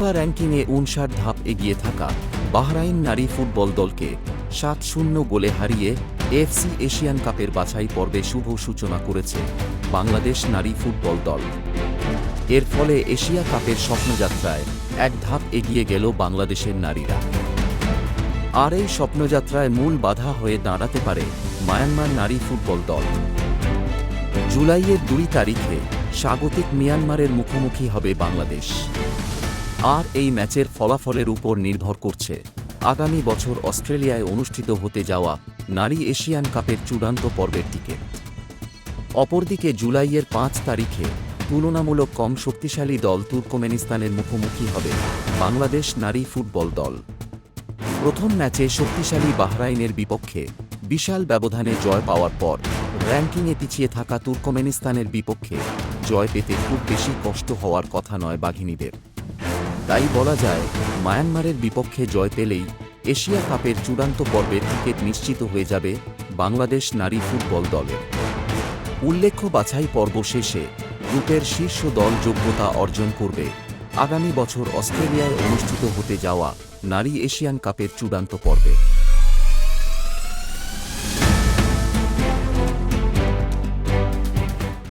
FIFA র্যাঙ্কিংয়ে উনষাট ধাপ এগিয়ে থাকা বাহরাইন নারী ফুটবল দলকে সাত শূন্য গোলে হারিয়ে এফসি এশিয়ান কাপের বাছাই পর্বে শুভ সূচনা করেছে বাংলাদেশ নারী ফুটবল দল। এর ফলে এশিয়া কাপের স্বপ্নযাত্রায় এক ধাপ এগিয়ে গেল বাংলাদেশের নারীরা। আর এই স্বপ্নযাত্রায় মূল বাধা হয়ে দাঁড়াতে পারে মায়ানমার নারী ফুটবল দল। জুলাইয়ের দুই তারিখে স্বাগতিক মিয়ানমারের মুখোমুখি হবে বাংলাদেশ। আর এই ম্যাচের ফলাফলের উপর নির্ভর করছে। আগামী বছর অস্ট্রেলিয়ায় অনুষ্ঠিত হতে যাওয়া নারী এশিয়ান কাপের চূড়ান্ত পর্বের টিকিট অপরদিকে জুলাইয়ের পাঁচ তারিখে তুলনামূলক কম শক্তিশালী দল তুর্কমেনিস্তানের মুখোমুখি হবে বাংলাদেশ নারী ফুটবল দল। প্রথম ম্যাচে শক্তিশালী বাহরাইনের বিপক্ষে বিশাল ব্যবধানে জয় পাওয়ার পর র্যাঙ্কিংয়ে পিছিয়ে থাকা তুর্কমেনিস্তানের বিপক্ষে জয় পেতে খুব বেশি কষ্ট হওয়ার কথা নয় বাঘিনীদের। তাই বলা যায়, মায়ানমারের বিপক্ষে জয় পেলেই এশিয়া কাপের চূড়ান্ত পর্বে টিকিট নিশ্চিত হয়ে যাবে বাংলাদেশ নারী ফুটবল দলের উল্লেখ্য বাছাই পর্ব শেষে গ্রুপের শীর্ষ দল যোগ্যতা অর্জন করবে আগামী বছর অস্ট্রেলিয়ায় অনুষ্ঠিত হতে যাওয়া নারী এশিয়ান কাপের চূড়ান্ত পর্বে।